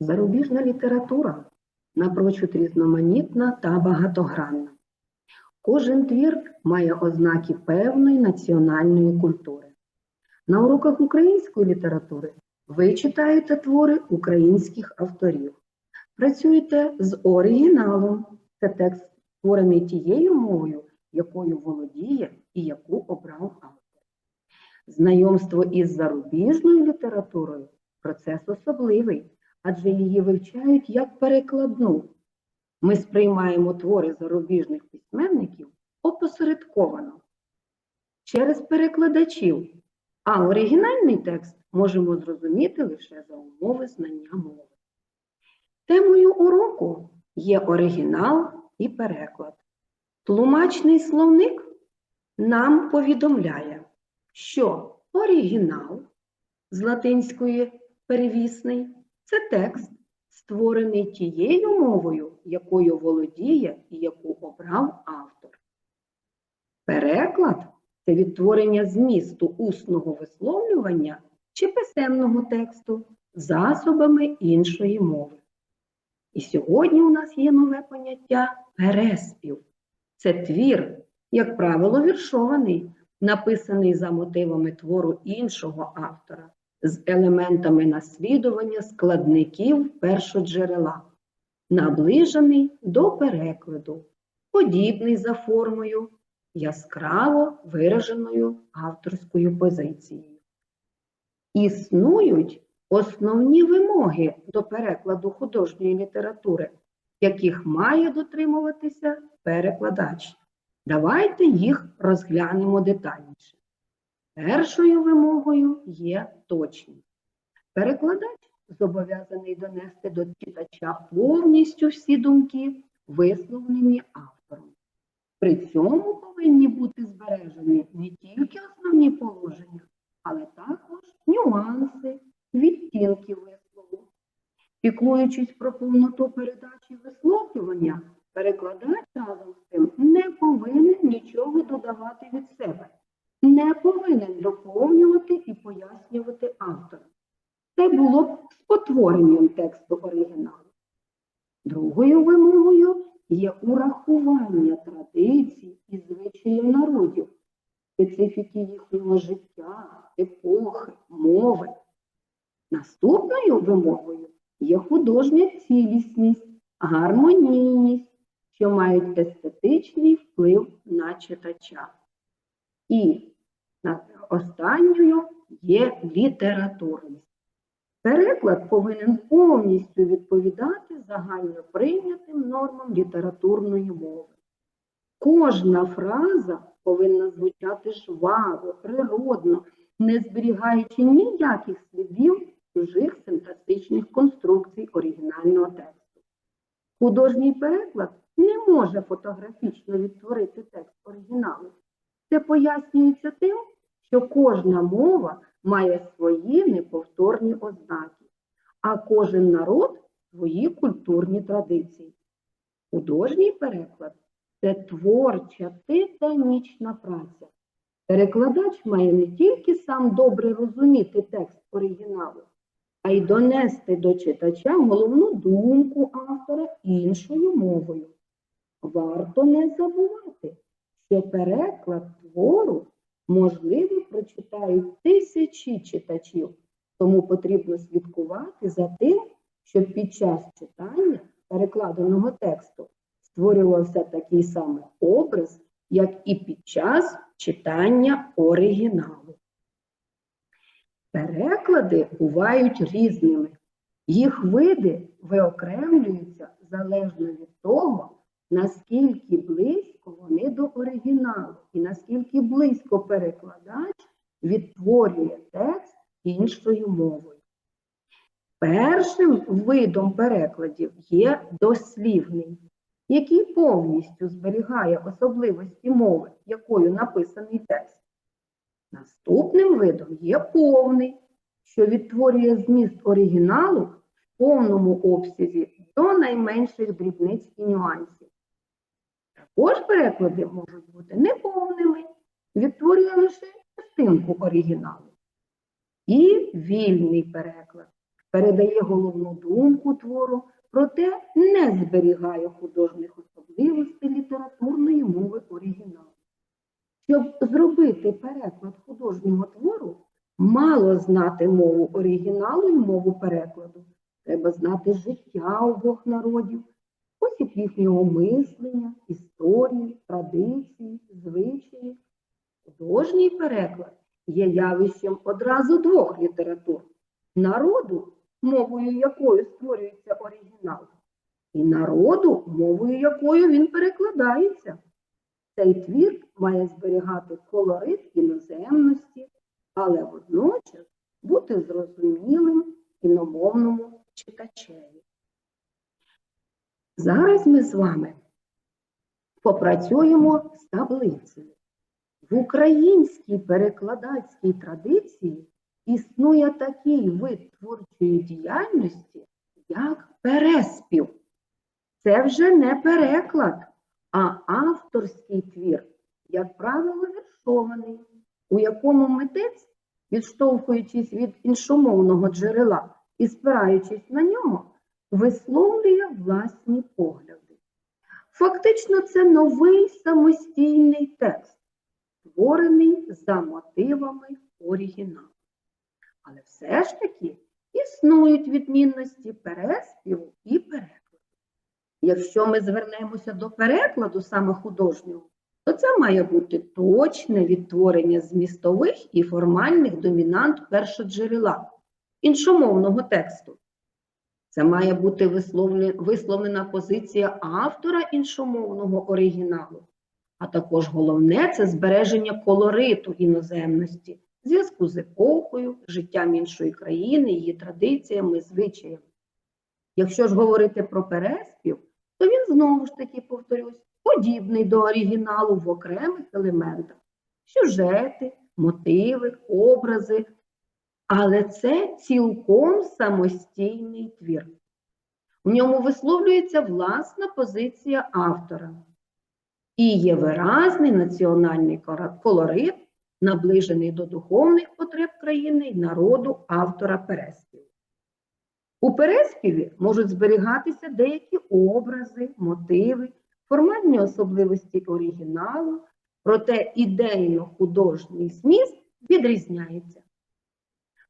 Зарубіжна література напрочуд різноманітна та багатогранна. Кожен твір має ознаки певної національної культури. На уроках української літератури ви читаєте твори українських авторів. Працюєте з оригіналом. Це текст створений тією мовою, якою володіє і яку обрав автор. Знайомство із зарубіжною літературою процес особливий, адже її вивчають як перекладну. Ми сприймаємо твори зарубіжних письменників опосередковано через перекладачів, а оригінальний текст можемо зрозуміти лише за умови знання мови. Темою уроку є оригінал і переклад. Тлумачний словник нам повідомляє, що оригінал з латинської перевісний це текст, створений тією мовою, якою володіє і яку обрав автор. Переклад це відтворення змісту усного висловлювання чи писемного тексту засобами іншої мови. І сьогодні у нас є нове поняття переспів. Це твір, як правило, віршований, написаний за мотивами твору іншого автора з елементами наслідування складників першоджерела, наближений до перекладу, подібний за формою, яскраво вираженою авторською позицією. Існують основні вимоги до перекладу художньої літератури, яких має дотримуватися перекладач. Давайте їх розглянемо детальніше. Першою вимогою є точність. Перекладач зобов'язаний донести до читача повністю всі думки, висловлені автором. При цьому повинні бути збережені не тільки основні положення, але також нюанси, відтінки вислову. Піклуючись про повноту передачі висловлювання, перекладач разом з тим не повинен нічого додавати від себе не повинен доповнювати і пояснювати автора. Це було б спотворенням тексту оригіналу. Другою вимогою є урахування традицій і звичаїв народів, специфіки їхнього життя, епохи, мови. Наступною вимогою є художня цілісність, гармонійність, що мають естетичний вплив на читача. І останньою є літературність. Переклад повинен повністю відповідати загально прийнятим нормам літературної мови. Кожна фраза повинна звучати жваво, природно, не зберігаючи ніяких слідів чужих синтаксичних конструкцій оригінального тексту. Художній переклад не може фотографічно відтворити текст оригіналу. Це пояснюється тим, що кожна мова має свої неповторні ознаки, а кожен народ свої культурні традиції. Художній переклад це творча титанічна праця. Перекладач має не тільки сам добре розуміти текст оригіналу, а й донести до читача головну думку автора іншою мовою. Варто не забувати, що переклад твору, можливо, прочитають тисячі читачів, тому потрібно слідкувати за тим, щоб під час читання перекладеного тексту створювався такий самий образ, як і під час читання оригіналу. Переклади бувають різними. Їх види виокремлюються залежно від того, наскільки близько вони до оригіналу і наскільки близько перекладач відтворює текст іншою мовою. Першим видом перекладів є дослівний, який повністю зберігає особливості мови, якою написаний текст. Наступним видом є повний, що відтворює зміст оригіналу в повному обсязі до найменших дрібниць і нюансів. Також переклади можуть бути неповними, відтворює лише частинку оригіналу. І вільний переклад. передає головну думку твору, проте не зберігає художніх особливостей літературної мови оригіналу. Щоб зробити переклад художнього твору, мало знати мову оригіналу і мову перекладу. Треба знати життя обох народів, спосіб їхнього мислення, історії, традиції, звичаї. Художній переклад є явищем одразу двох літератур народу, мовою якою створюється оригінал, і народу, мовою якою він перекладається. Цей твір має зберігати колорит іноземності, але водночас бути зрозумілим іномовному читачеві. Зараз ми з вами попрацюємо з таблицею. В українській перекладацькій традиції існує такий вид творчої діяльності, як переспів. Це вже не переклад, а авторський твір, як правило, віршований, у якому митець, відштовхуючись від іншомовного джерела і спираючись на нього, висловлює власні погляди. Фактично, це новий самостійний текст, створений за мотивами оригіналу. Але все ж таки існують відмінності переспіву і перекладу. Якщо ми звернемося до перекладу саме художнього, то це має бути точне відтворення змістових і формальних домінант першоджерела іншомовного тексту. Це має бути висловлена позиція автора іншомовного оригіналу, а також головне це збереження колориту іноземності, зв'язку з епохою, життям іншої країни, її традиціями, звичаями. Якщо ж говорити про переспів, то він знову ж таки, повторюсь, подібний до оригіналу в окремих елементах: сюжети, мотиви, образи. Але це цілком самостійний твір. В ньому висловлюється власна позиція автора. І є виразний національний колорит, наближений до духовних потреб країни і народу автора переспіву. У переспіві можуть зберігатися деякі образи, мотиви, формальні особливості оригіналу, проте ідейно-художній зміст відрізняється.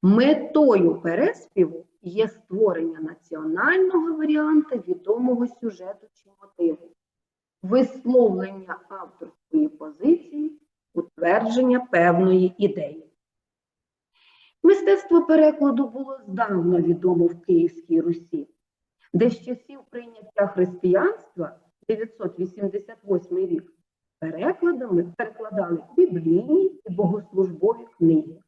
Метою переспіву є створення національного варіанту відомого сюжету чи мотиву, висловлення авторської позиції, утвердження певної ідеї. Мистецтво перекладу було здавна відомо в Київській Русі, де з часів прийняття християнства 988 рік перекладами перекладали біблійні і богослужбові книги,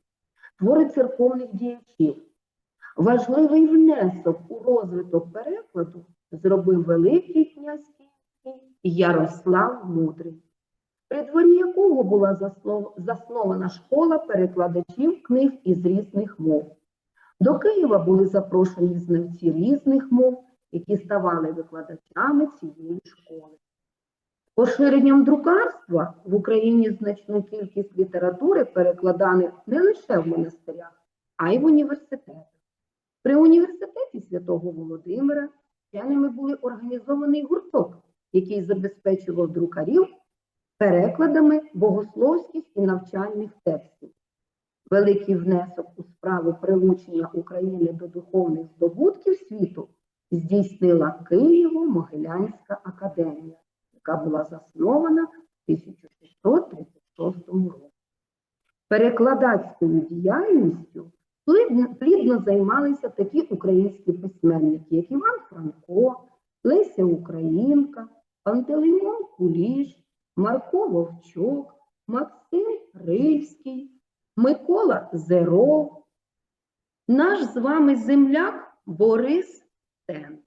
твори церковних діячів. Важливий внесок у розвиток перекладу зробив великий князь Ярослав Мудрий, при дворі якого була заснована школа перекладачів книг із різних мов. До Києва були запрошені знавці різних мов, які ставали викладачами цієї школи. Поширенням друкарства в Україні значну кількість літератури перекладали не лише в монастирях, а й в університетах. При університеті святого Володимира вченими були організований гурток, який забезпечував друкарів перекладами богословських і навчальних текстів. Великий внесок у справу прилучення України до духовних здобутків світу здійснила Києво-Могилянська академія, яка була заснована в 1636 році. Перекладацькою діяльністю плідно, займалися такі українські письменники, як Іван Франко, Леся Українка, Пантелеймон Куліш, Марко Вовчок, Максим Рильський, Микола Зеров, наш з вами земляк Борис Тен.